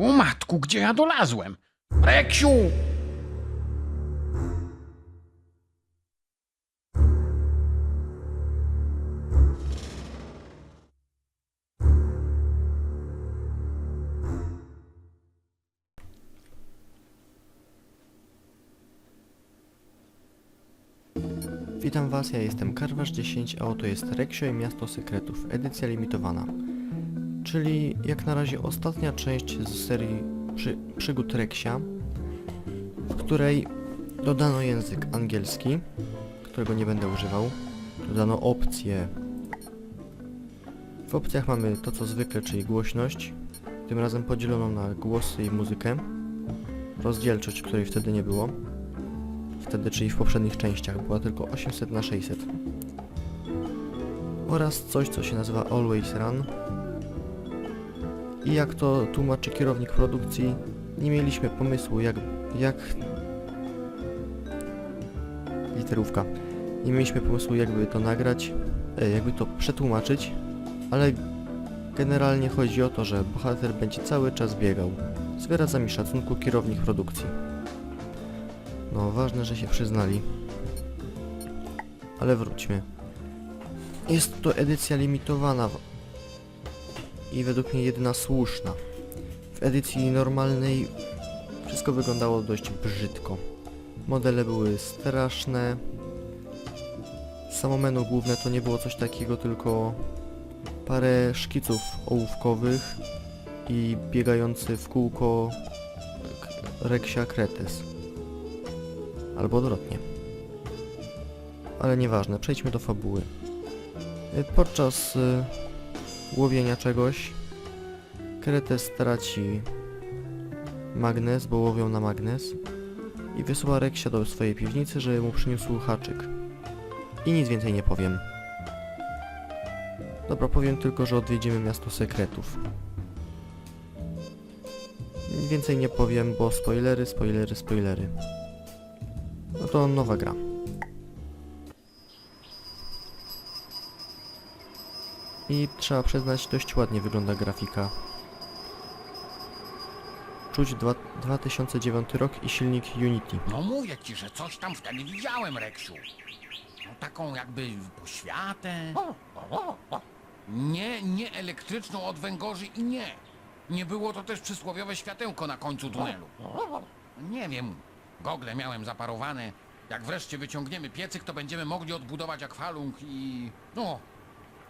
O matku, gdzie ja dolazłem? Reksiu! Witam Was, ja jestem Karwasz 10, a oto jest Reksio i Miasto Sekretów, edycja limitowana. Czyli jak na razie ostatnia część z serii przy, przygód Reksia, w której dodano język angielski, którego nie będę używał. Dodano opcje. W opcjach mamy to co zwykle, czyli głośność, tym razem podzieloną na głosy i muzykę. Rozdzielczość, której wtedy nie było wtedy, czyli w poprzednich częściach, była tylko 800 na 600 oraz coś, co się nazywa Always Run i jak to tłumaczy kierownik produkcji, nie mieliśmy pomysłu jak, jak literówka, nie mieliśmy pomysłu jakby to nagrać, e, jakby to przetłumaczyć, ale generalnie chodzi o to, że bohater będzie cały czas biegał z wyrazami szacunku kierownik produkcji. No, ważne, że się przyznali. Ale wróćmy. Jest to edycja limitowana i według mnie jedyna słuszna. W edycji normalnej wszystko wyglądało dość brzydko. Modele były straszne. Samo menu główne to nie było coś takiego, tylko parę szkiców ołówkowych i biegający w kółko Reksia Kretes. Albo odwrotnie. Ale nieważne, przejdźmy do fabuły. Podczas y, łowienia czegoś Kretes traci magnes, bo łowią na magnes i wysyła Reksia do swojej piwnicy, żeby mu przyniósł haczyk. I nic więcej nie powiem. Dobra, powiem tylko, że odwiedzimy miasto sekretów. Więcej nie powiem, bo spoilery, spoilery, spoilery. No to nowa gra. I trzeba przyznać, dość ładnie wygląda grafika. Czuć dwa, 2009 rok i silnik Unity. No mówię ci, że coś tam wtedy widziałem, Reksiu. No taką jakby poświatę. Nie, nie elektryczną od węgorzy i nie. Nie było to też przysłowiowe światełko na końcu tunelu. Nie wiem, gogle miałem zaparowane. Jak wreszcie wyciągniemy piecyk, to będziemy mogli odbudować akwalung i... No,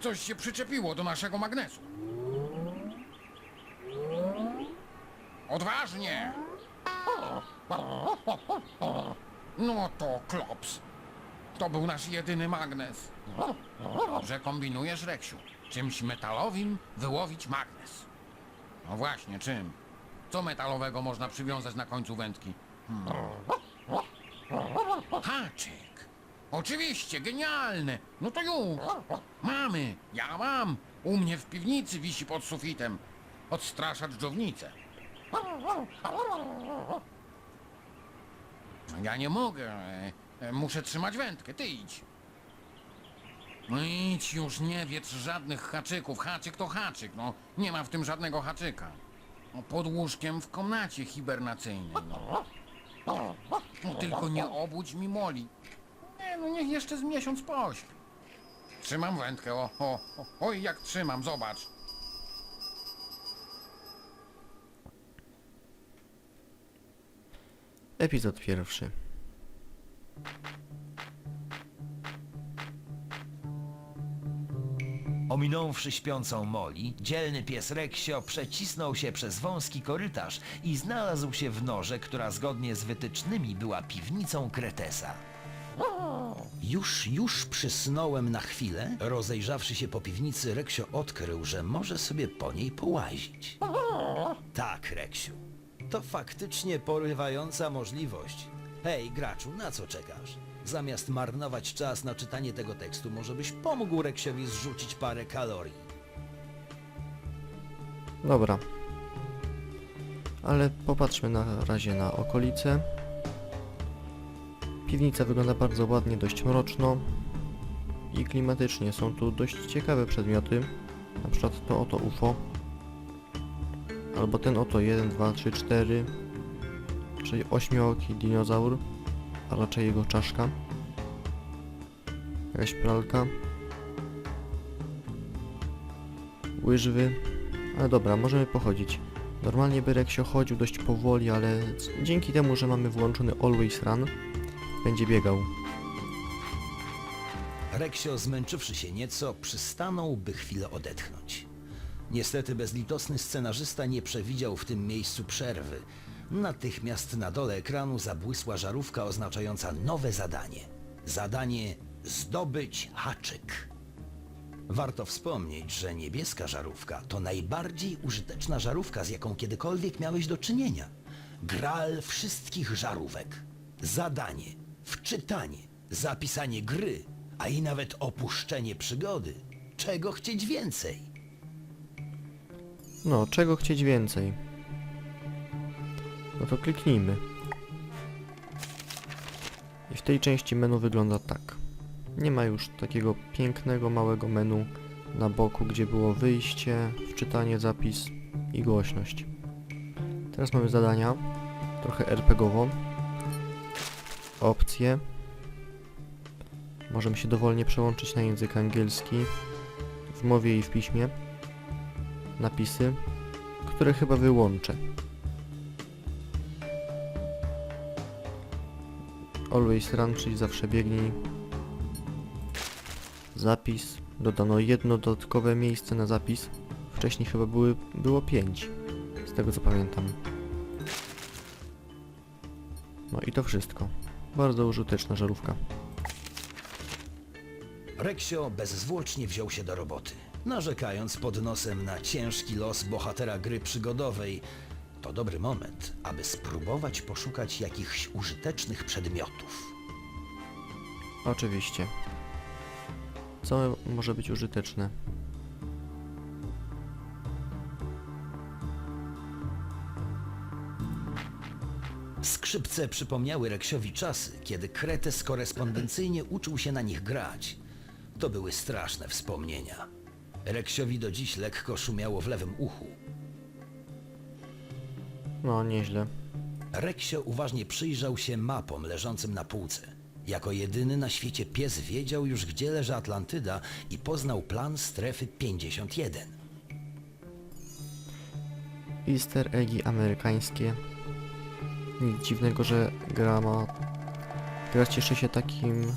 coś się przyczepiło do naszego magnesu. Odważnie! No to klops. To był nasz jedyny magnes. Dobrze kombinujesz, Reksiu. Czymś metalowym wyłowić magnes. No właśnie, czym? Co metalowego można przywiązać na końcu wędki? Hmm. Haczyk. Oczywiście, genialne. No to już. Mamy, ja mam. U mnie w piwnicy wisi pod sufitem. Odstrasza dżdżownicę. Ja nie mogę. e, Muszę trzymać wędkę. Ty idź. No idź już, nie wietrz żadnych haczyków. Haczyk to haczyk, no. Nie ma w tym żadnego haczyka. No, pod łóżkiem w komnacie hibernacyjnej, no. no tylko nie obudź mi Moli. No niech jeszcze z miesiąc pośpi. Trzymam wędkę, o, o, o, oj jak trzymam, zobacz. Epizod pierwszy. Ominąwszy śpiącą Moli, dzielny pies Reksio przecisnął się przez wąski korytarz i znalazł się w norze, która zgodnie z wytycznymi była piwnicą Kretesa. Już, już przysnąłem na chwilę. Rozejrzawszy się po piwnicy, Reksio odkrył, że może sobie po niej połazić. Tak, Reksiu. To faktycznie porywająca możliwość. Hej, graczu, na co czekasz? Zamiast marnować czas na czytanie tego tekstu, może byś pomógł Reksiowi zrzucić parę kalorii. Dobra. Ale popatrzmy na razie na okolice. Piwnica wygląda bardzo ładnie, dość mroczno i klimatycznie. Są tu dość ciekawe przedmioty, na przykład to oto UFO. Albo ten oto 1, 2, 3, 4. Czyli ośmiooki dinozaur. A raczej jego czaszka. Jakaś pralka. Łyżwy. Ale dobra, możemy pochodzić. Normalnie by Reksio chodził dość powoli, ale dzięki temu, że mamy włączony Always Run, będzie biegał. Reksio, zmęczywszy się nieco, przystanął, by chwilę odetchnąć. Niestety bezlitosny scenarzysta nie przewidział w tym miejscu przerwy. Natychmiast na dole ekranu zabłysła żarówka oznaczająca nowe zadanie. Zadanie zdobyć haczyk. Warto wspomnieć, że niebieska żarówka to najbardziej użyteczna żarówka, z jaką kiedykolwiek miałeś do czynienia. Gral wszystkich żarówek. Zadanie, wczytanie, zapisanie gry, a i nawet opuszczenie przygody. Czego chcieć więcej? No, czego chcieć więcej? No to kliknijmy. I w tej części menu wygląda tak. Nie ma już takiego pięknego małego menu na boku, gdzie było wyjście, wczytanie, zapis i głośność. Teraz mamy zadania, trochę RPGowo. Opcje. Możemy się dowolnie przełączyć na język angielski w mowie i w piśmie napisy, które chyba wyłączę. Always run, czyli zawsze biegnij. Zapis. Dodano jedno dodatkowe miejsce na zapis. Wcześniej chyba były, było pięć, z tego co pamiętam. No i to wszystko. Bardzo użyteczna żarówka. Reksio bezzwłocznie wziął się do roboty, narzekając pod nosem na ciężki los bohatera gry przygodowej. To dobry moment, aby spróbować poszukać jakichś użytecznych przedmiotów. Oczywiście. Co może być użyteczne? Skrzypce przypomniały Reksiowi czasy, kiedy Kretes korespondencyjnie uczył się na nich grać. To były straszne wspomnienia. Reksiowi do dziś lekko szumiało w lewym uchu. No, nieźle. Reksio uważnie przyjrzał się mapom leżącym na półce. Jako jedyny na świecie pies wiedział już, gdzie leży Atlantyda i poznał plan strefy 51. Easter eggi amerykańskie. Nic dziwnego, że gra ma... Gra cieszy się takim...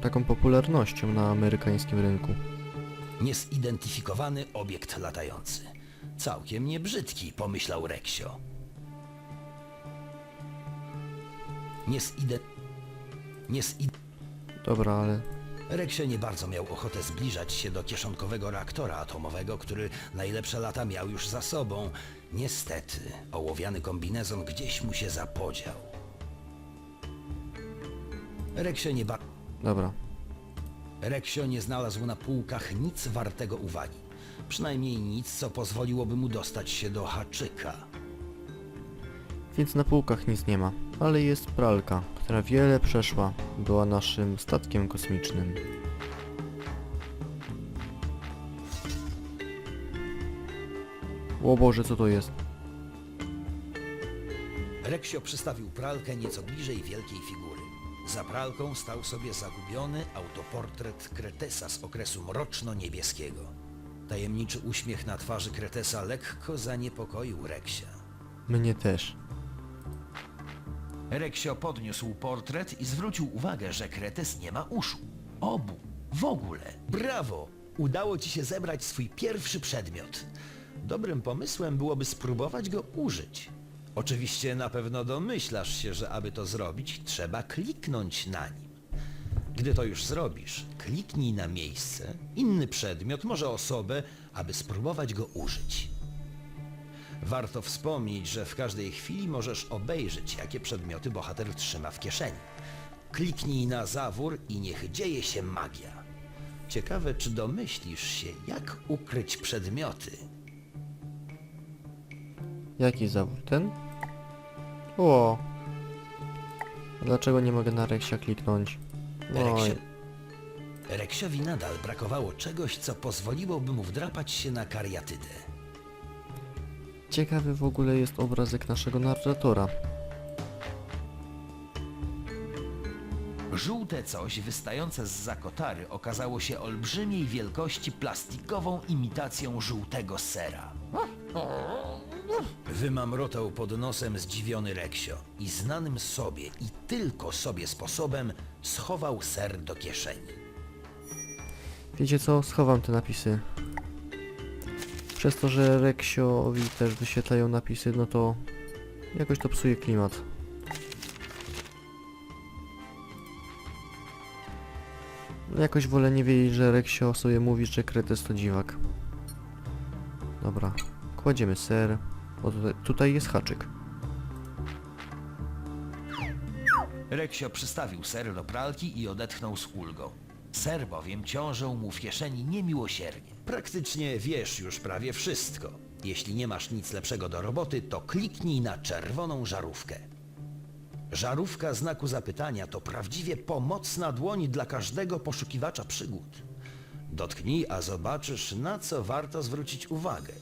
taką popularnością na amerykańskim rynku. Niezidentyfikowany obiekt latający. Całkiem niebrzydki, pomyślał Reksio. Niezide... Niezid... Dobra, ale Reksio nie bardzo miał ochotę zbliżać się do kieszonkowego reaktora atomowego, który najlepsze lata miał już za sobą. Niestety, ołowiany kombinezon gdzieś mu się zapodział. Reksio nie, ba... dobra. Reksio nie znalazł na półkach nic wartego uwagi. Przynajmniej nic, co pozwoliłoby mu dostać się do haczyka. Więc na półkach nic nie ma. Ale jest pralka, która wiele przeszła. Była naszym statkiem kosmicznym. O Boże, co to jest? Reksio przystawił pralkę nieco bliżej wielkiej figury. Za pralką stał sobie zagubiony autoportret Kretesa z okresu mroczno-niebieskiego. Tajemniczy uśmiech na twarzy Kretesa lekko zaniepokoił Reksia. Mnie też. Reksio podniósł portret i zwrócił uwagę, że Kretes nie ma uszu. Obu. W ogóle. Brawo! Udało ci się zebrać swój pierwszy przedmiot. Dobrym pomysłem byłoby spróbować go użyć. Oczywiście na pewno domyślasz się, że aby to zrobić, trzeba kliknąć na nim. Gdy to już zrobisz, kliknij na miejsce, inny przedmiot, może osobę, aby spróbować go użyć. Warto wspomnieć, że w każdej chwili możesz obejrzeć, jakie przedmioty bohater trzyma w kieszeni. Kliknij na zawór i niech dzieje się magia. Ciekawe, czy domyślisz się, jak ukryć przedmioty. Jaki zawód? Ten? O. Dlaczego nie mogę na Reksia kliknąć? Oj, Reksio... Reksiowi nadal brakowało czegoś, co pozwoliłoby mu wdrapać się na kariatydę. Ciekawy w ogóle jest obrazek naszego narratora. Żółte coś wystające z zakotary okazało się olbrzymiej wielkości plastikową imitacją żółtego sera. Wymamrotał pod nosem zdziwiony Reksio i znanym sobie i tylko sobie sposobem schował ser do kieszeni. Wiecie co? Schowam te napisy. Przez to, że Reksiowi też wyświetlają napisy, no to jakoś to psuje klimat. No Jakoś wolę nie wiedzieć, że Reksio sobie mówi, że Kretes to dziwak. Dobra, kładziemy ser. O, tutaj, tutaj jest haczyk. Reksio przystawił ser do pralki i odetchnął z ulgą. Ser bowiem ciążył mu w kieszeni niemiłosiernie. Praktycznie wiesz już prawie wszystko. Jeśli nie masz nic lepszego do roboty, to kliknij na czerwoną żarówkę. Żarówka znaku zapytania to prawdziwie pomocna dłoń dla każdego poszukiwacza przygód. Dotknij, a zobaczysz, na co warto zwrócić uwagę.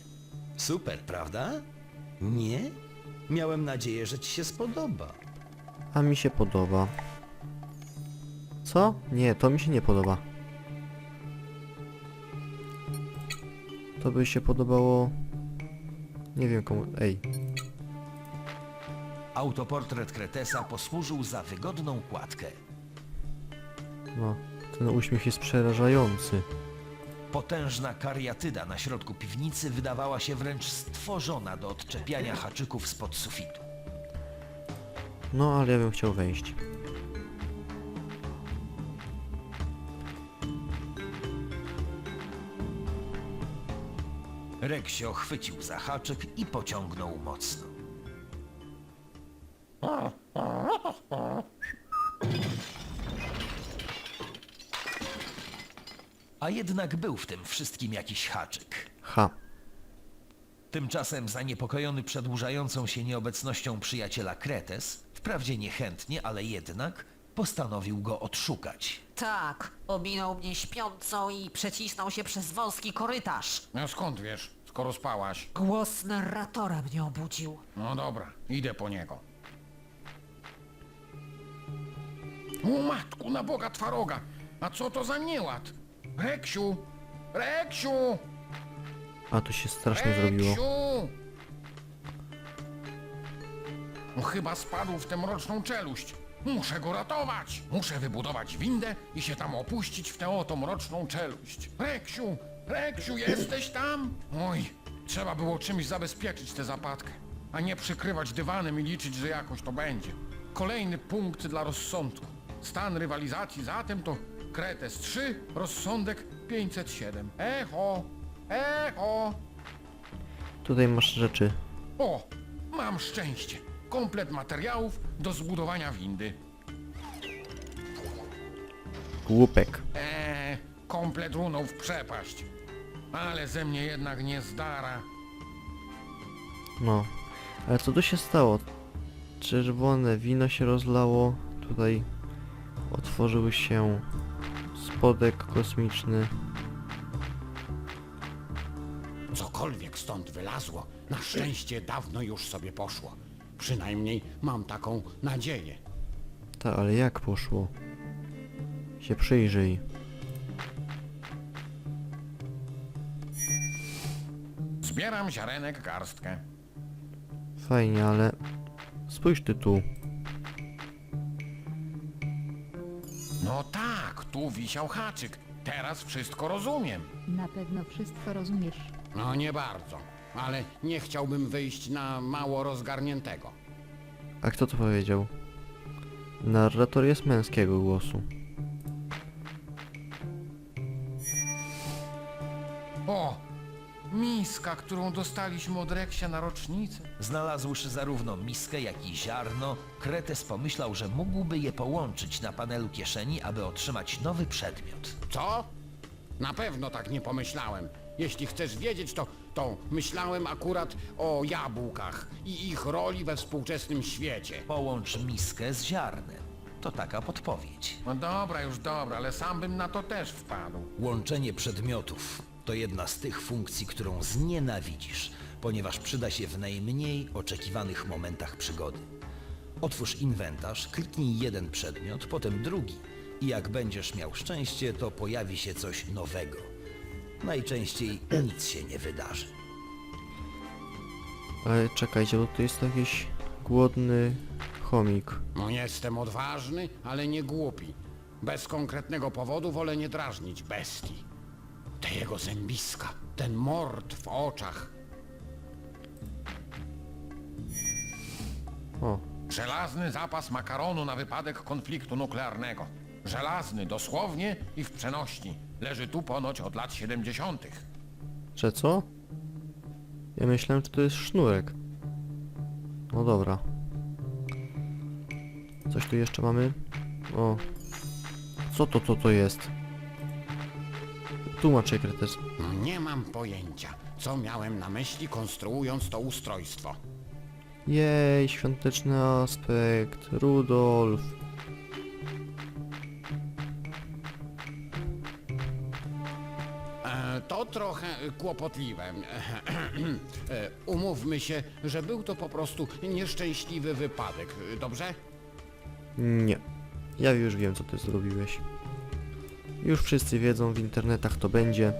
Super, prawda? Nie? Miałem nadzieję, że ci się spodoba. A mi się podoba. Co? Nie, to mi się nie podoba. To by się podobało... Nie wiem komu... Ej. Autoportret Kretesa posłużył za wygodną kładkę. No, ten uśmiech jest przerażający. Potężna kariatyda na środku piwnicy wydawała się wręcz stworzona do odczepiania haczyków spod sufitu. No, ale ja bym chciał wejść. Reksio chwycił za haczyk i pociągnął mocno. A jednak był w tym wszystkim jakiś haczyk. Ha. Tymczasem zaniepokojony przedłużającą się nieobecnością przyjaciela Kretes, wprawdzie niechętnie, ale jednak, postanowił go odszukać. Tak, ominął mnie śpiącą i przecisnął się przez wąski korytarz. No skąd wiesz, skoro spałaś? Głos narratora mnie obudził. No dobra, idę po niego. O matku, na Boga twaroga! A co to za nieład? Reksiu! Reksiu! A to się strasznie zrobiło. Reksiu! No chyba spadł w tę mroczną czeluść. Muszę go ratować! Muszę wybudować windę i się tam opuścić w tę oto mroczną czeluść. Reksiu! Reksiu, jesteś tam? Oj, trzeba było czymś zabezpieczyć tę zapadkę, a nie przykrywać dywanem i liczyć, że jakoś to będzie. Kolejny punkt dla rozsądku. Stan rywalizacji zatem to Kretes 3, rozsądek 507. Echo! Echo! Tutaj masz rzeczy. O, mam szczęście. Komplet materiałów do zbudowania windy. Głupek. Eee, komplet runął w przepaść. Ale ze mnie jednak nie zdara. No. Ale co tu się stało? Czerwone wino się rozlało. Tutaj otworzył się spodek kosmiczny. Cokolwiek stąd wylazło, na szczęście dawno już sobie poszło. Przynajmniej mam taką nadzieję. Ta, ale jak poszło? Się przyjrzyj. Zbieram ziarenek garstkę. Fajnie, ale... Spójrz ty tu. No tak, tu wisiał haczyk. Teraz wszystko rozumiem. Na pewno wszystko rozumiesz. No nie bardzo, ale nie chciałbym wyjść na mało rozgarniętego. A kto to powiedział? Narrator jest męskiego głosu. O, miska, którą dostaliśmy od Reksia na rocznicę. Znalazłszy zarówno miskę, jak i ziarno, Kretes pomyślał, że mógłby je połączyć na panelu kieszeni, aby otrzymać nowy przedmiot. Co? Na pewno tak nie pomyślałem. Jeśli chcesz wiedzieć, to, to myślałem akurat o jabłkach i ich roli we współczesnym świecie. Połącz miskę z ziarnem. To taka podpowiedź. No dobra, już dobra, ale sam bym na to też wpadł. Łączenie przedmiotów to jedna z tych funkcji, którą znienawidzisz. ponieważ przyda się w najmniej oczekiwanych momentach przygody. Otwórz inwentarz, kliknij jeden przedmiot, potem drugi i jak będziesz miał szczęście, to pojawi się coś nowego. Najczęściej nic się nie wydarzy. Ale czekajcie, bo tu jest jakiś głodny chomik. No jestem odważny, ale nie głupi. Bez konkretnego powodu wolę nie drażnić bestii. Te jego zębiska, ten mord w oczach. O, Żelazny zapas makaronu na wypadek konfliktu nuklearnego. Żelazny dosłownie i w przenośni. Leży tu ponoć od lat 70. że co? Ja myślałem, że to jest sznurek. No dobra. Coś tu jeszcze mamy? O. Co to, to, to jest? Tłumaczę kretes. No nie mam pojęcia, co miałem na myśli konstruując to ustrojstwo. Jej, świąteczny aspekt. Rudolf. Trochę kłopotliwe. E, Umówmy się, że był to po prostu nieszczęśliwy wypadek, dobrze? Nie. Ja już wiem, co ty zrobiłeś. Już wszyscy wiedzą, w internetach to będzie.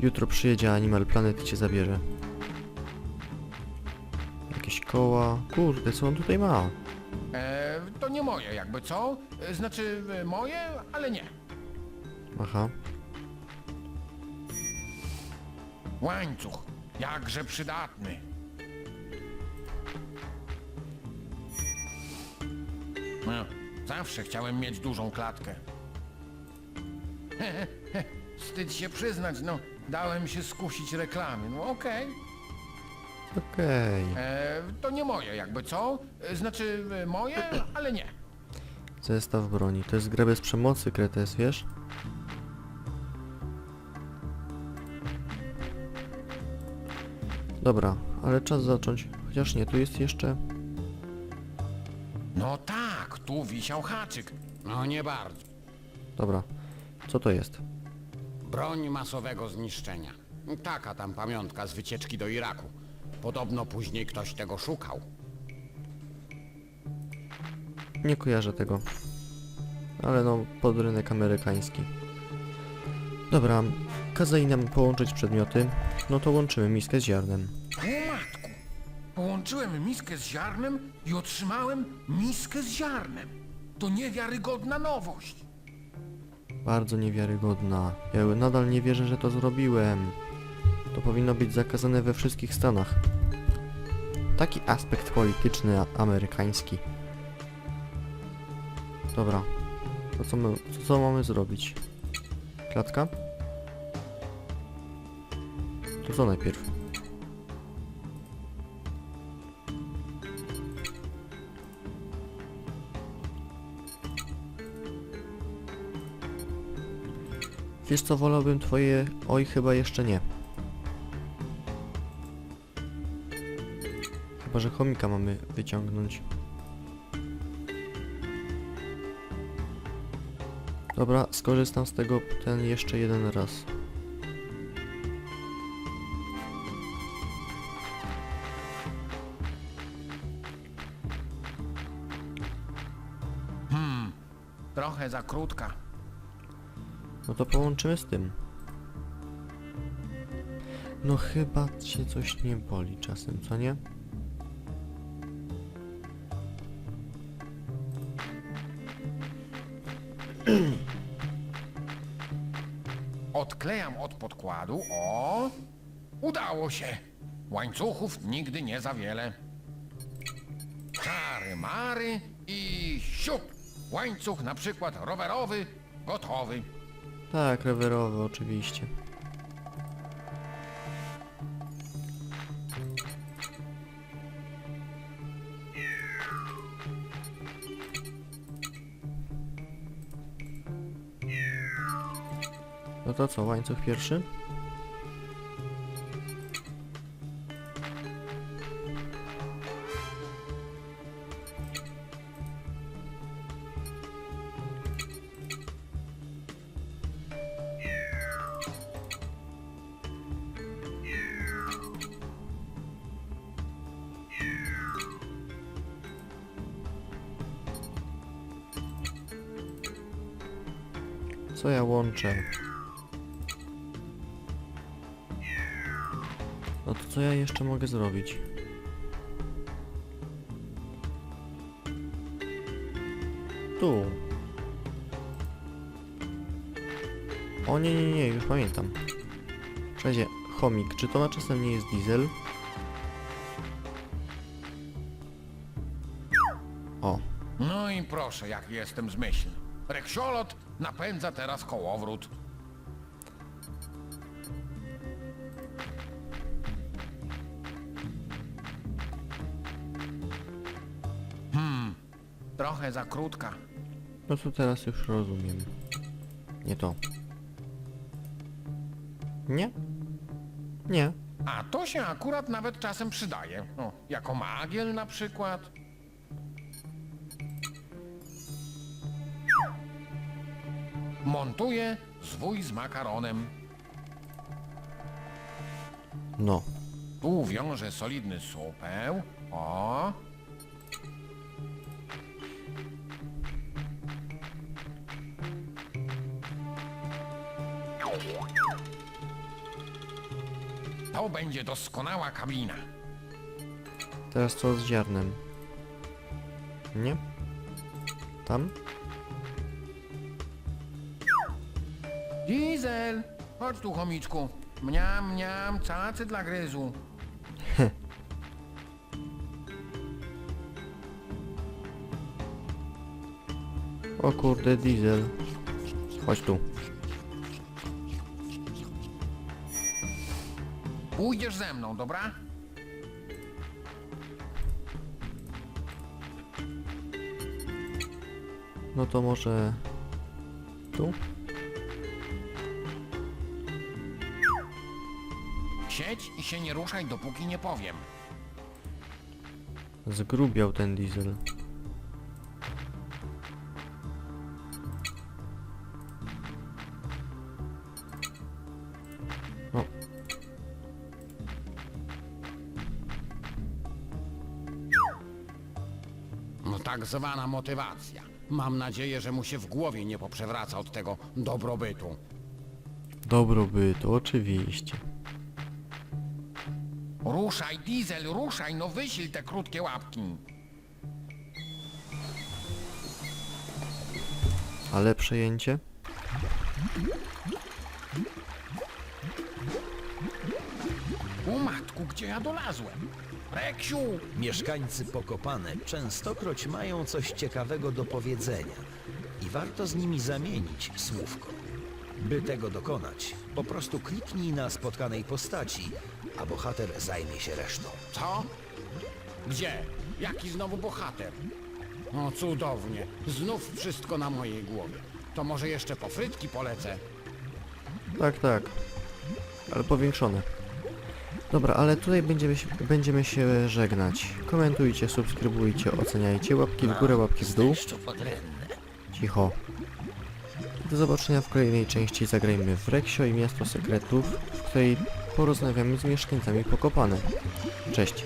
Jutro przyjedzie Animal Planet i cię zabierze. Jakieś koła. Kurde, co on tutaj ma? E, to nie moje jakby, co? Znaczy e, moje, ale nie. Aha. Łańcuch. Jakże przydatny. No, zawsze chciałem mieć dużą klatkę. Wstyd się przyznać, no, dałem się skusić reklamy. No okej. Okej. E, To nie moje jakby, co? E, Znaczy e, moje, ale nie. Zestaw broni. To jest gra bez przemocy, Kretes, wiesz? Dobra, ale czas zacząć. Chociaż nie, tu jest jeszcze... No tak, tu wisiał haczyk. No nie bardzo. Dobra. Co to jest? Broń masowego zniszczenia. Taka tam pamiątka z wycieczki do Iraku. Podobno później ktoś tego szukał. Nie kojarzę tego. Ale no, pod rynek amerykański. Dobra, kazali nam połączyć przedmioty. No to łączymy miskę z ziarnem. O matku! Połączyłem miskę z ziarnem i otrzymałem miskę z ziarnem. To niewiarygodna nowość. Bardzo niewiarygodna. Ja nadal nie wierzę, że to zrobiłem. To powinno być zakazane we wszystkich stanach. Taki aspekt polityczny amerykański. Dobra. To co, my, co mamy zrobić? Klatka? To najpierw? Wiesz co, wolałbym twoje... Oj, chyba jeszcze nie. Chyba, że chomika mamy wyciągnąć. Dobra, skorzystam z tego ten jeszcze jeden raz. Za krótka. No to połączymy z tym. No chyba cię coś nie boli czasem, co nie? Odklejam od podkładu. O! Udało się! Łańcuchów nigdy nie za wiele. Czary mary i siup! Łańcuch na przykład rowerowy, gotowy. Tak, rowerowy oczywiście. No to co, łańcuch pierwszy? Co ja łączę? No to co ja jeszcze mogę zrobić? Tu. O nie, nie, nie, już pamiętam. Cześć, chomik, czy to na czasem nie jest diesel? O, No i proszę, jak jestem zmyślny. Reksiolot napędza teraz kołowrót. Hmm, trochę za krótka. no to teraz już rozumiem. Nie to. Nie? Nie. A to się akurat nawet czasem przydaje. O, jako magiel na przykład. Montuję zwój z makaronem. No. Tu wiążę solidny supeł. O. To będzie doskonała kabina. Teraz co z ziarnem? Nie? Tam? Diesel! Chodź tu, chomiczku. Mniam, mniam, cacy dla gryzu. O kurde, diesel. Chodź tu. Pójdziesz ze mną, dobra? No to może... Tu? Się nie ruszaj, dopóki nie powiem. Zgrubiał ten diesel. O, No tak zwana motywacja. Mam nadzieję, że mu się w głowie nie poprzewraca od tego dobrobytu. dobrobytu, oczywiście. Ruszaj, diesel, ruszaj, no wysil te krótkie łapki. Ale przejęcie? U matku, gdzie ja dolazłem? Reksiu! Mieszkańcy Pokopane częstokroć mają coś ciekawego do powiedzenia i warto z nimi zamienić słówko. By tego dokonać, po prostu kliknij na spotkanej postaci, a bohater zajmie się resztą. Co? Gdzie? Jaki znowu bohater? No cudownie. Znów wszystko na mojej głowie. To może jeszcze po frytki polecę. Tak, tak. Ale powiększone. Dobra, ale tutaj będziemy się, będziemy się żegnać. Komentujcie, subskrybujcie, oceniajcie, łapki w górę, łapki w dół. Cicho. Do zobaczenia w kolejnej części Zagrajmy w Reksio i Miasto Sekretów, w której porozmawiamy z mieszkańcami Pokopane. Cześć.